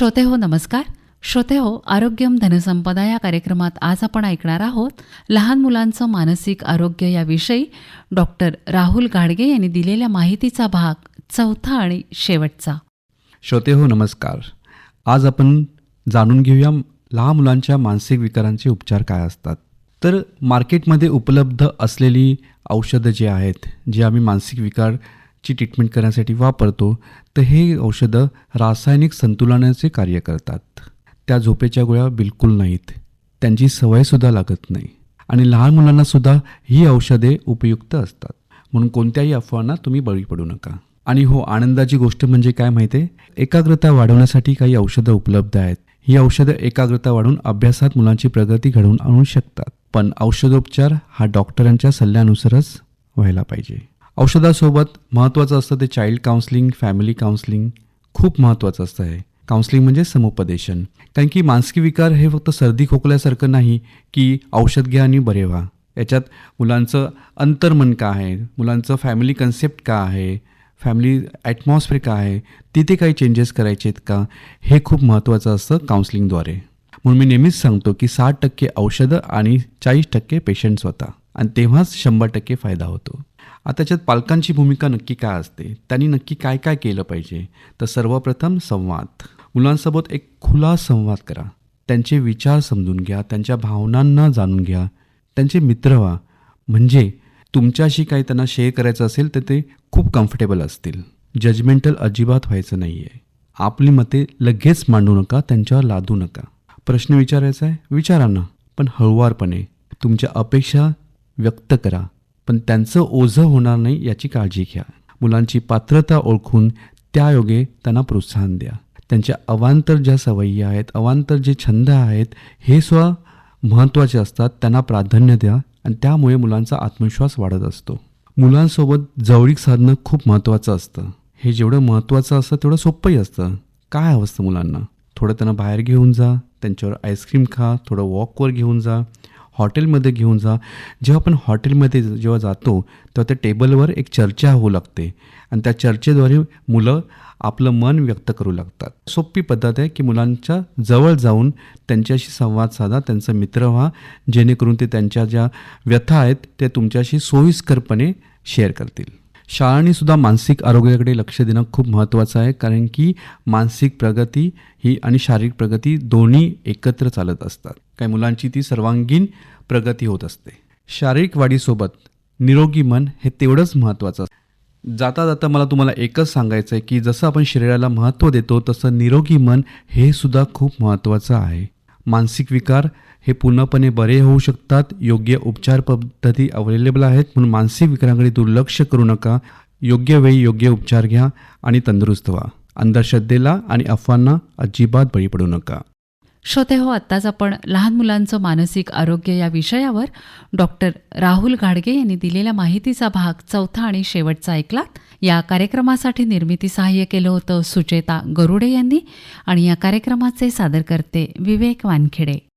श्रोते हो नमस्कार. श्रोते हो आरोग्यम धनसंपदा या कार्यक्रमात आज आपण ऐकणार आहोत लहान मुलांचं मानसिक आरोग्य याविषयी डॉक्टर राहुल गाडगे यांनी दिलेल्या माहितीचा भाग चौथा आणि शेवटचा. श्रोते हो नमस्कार. आज आपण जाणून घेऊया लहान मुलांच्या मानसिक विकारांचे उपचार काय असतात. तर मार्केटमध्ये उपलब्ध असलेली औषधं जे आहेत जे आम्ही मानसिक विकार ची ट्रीटमेंट करण्यासाठी वापरतो तर हे औषधं रासायनिक संतुलनाचे कार्य करतात. त्या झोपेच्या गोळ्या बिलकुल नाहीत. त्यांची सवयसुद्धा लागत नाही. आणि लहान मुलांनासुद्धा ही औषधे उपयुक्त असतात. म्हणून कोणत्याही अफवांना तुम्ही बळी पडू नका. आणि हो आनंदाची गोष्ट म्हणजे काय माहिती आहे एकाग्रता वाढवण्यासाठी काही औषधं उपलब्ध आहेत. ही औषधं एकाग्रता वाढवून अभ्यासात मुलांची प्रगती घडवून आणू शकतात. पण औषधोपचार हा डॉक्टरांच्या सल्ल्यानुसारच व्हायला पाहिजे. औषधासोबत महत्त्वाचं असतं ते चाइल्ड काउन्सलिंग फॅमिली काउन्सलिंग खूप महत्त्वाचं असतं आहे काउन्सलिंग म्हणजे समुपदेशन. कारण की मानसिक विकार हे फक्त सर्दी खोकल्यासारखं नाही की औषध घ्या आणि बरे व्हा. याच्यात मुलांचं अंतर्मन का आहे? मुलांचं फॅमिली कन्सेप्ट का आहे? फॅमिली ॲटमॉस्फिअर काय आहे? तिथे काही चेंजेस करायचे आहेत का? हे खूप महत्त्वाचं असतं काउन्सलिंगद्वारे म्हणून मी नेहमीच सांगतो की साठ टक्के औषधं आणि चाळीस टक्के पेशंट स्वतः. आणि तेव्हाच शंभर टक्के फायदा होतो. आता त्याच्यात पालकांची भूमिका नक्की काय असते? त्यांनी नक्की काय काय केलं पाहिजे? तर सर्वप्रथम संवाद. मुलांसोबत एक खुला संवाद करा. त्यांचे विचार समजून घ्या त्यांच्या भावनांना जाणून घ्या. त्यांचे मित्र व्हा. म्हणजे तुमच्याशी काही त्यांना शेअर करायचं असेल तर ते खूप कम्फर्टेबल असतील. जजमेंटल अजिबात व्हायचं नाही आहे आपली मते लगेच मांडू नका त्यांच्यावर लादू नका. प्रश्न विचारायचा आहे? विचारा ना. पण हळुवारपणे तुमच्या अपेक्षा व्यक्त करा. पण त्यांचं ओझं होणार नाही याची काळजी घ्या. मुलांची पात्रता ओळखून त्यायोगे त्यांना प्रोत्साहन द्या. त्यांच्या अवांतर ज्या सवयी आहेत अवांतर जे छंद आहेत हे स्व महत्त्वाचे असतात. त्यांना प्राधान्य द्या आणि त्यामुळे मुलांचा आत्मविश्वास वाढत असतो. मुलांसोबत जवळीक साधणं खूप महत्त्वाचं असतं. हे जेवढं महत्त्वाचं असतं तेवढं सोपंही असतं. काय हवं असतं मुलांना? थोडं त्यांना बाहेर घेऊन जा त्यांच्यावर आईस्क्रीम खा थोडं वॉकवर घेऊन जा. हॉटेलमध्ये घेऊन जा. जेव्हा आपण हॉटेलमध्ये जेव्हा जातो तेव्हा त्या टेबलवर एक चर्चा होऊ लागते. आणि त्या चर्चेद्वारे मुलं आपलं मन व्यक्त करू लागतात. सोपी पद्धत आहे की मुलांच्या जवळ जाऊन त्यांच्याशी संवाद साधा त्यांचा मित्र व्हा जेणेकरून ते त्यांच्या ज्या व्यथा आहेत ते तुमच्याशी सोयीस्करपणे शेअर करतील. शाळांनी सुद्धा मानसिक आरोग्याकडे लक्ष देणं खूप महत्त्वाचं आहे कारण की मानसिक प्रगती ही आणि शारीरिक प्रगती दोन्ही एकत्र चालत असतात. काही मुलांची ती सर्वांगीण प्रगती होत असते. शारीरिक वाढीसोबत निरोगी मन हे तेवढंच महत्त्वाचं असतं. जाता जाता मला तुम्हाला एकच सांगायचं आहे की जसं आपण शरीराला महत्त्व देतो तसं निरोगी मन हे सुद्धा खूप महत्त्वाचं आहे. मानसिक विकार हे पूर्णपणे बरे होऊ शकतात. योग्य उपचार पद्धती अवेलेबल आहेत. म्हणून मानसिक विकारांकडे दुर्लक्ष करू नका. योग्य वेळी योग्य उपचार घ्या आणि तंदुरुस्त व्हा. अंधश्रद्धेला आणि अफवांना अजिबात बळी पडू नका. श्रोते हो आत्ताच आपण लहान मुलांचं मानसिक आरोग्य या विषयावर डॉक्टर राहुल गाडगे यांनी दिलेल्या माहितीचा भाग चौथा आणि शेवटचा ऐकलात. या कार्यक्रमासाठी निर्मिती सहाय्य केलं होतं सुचेता गरुडे यांनी आणि या कार्यक्रमाचे सादरकर्ते विवेक वानखेडे.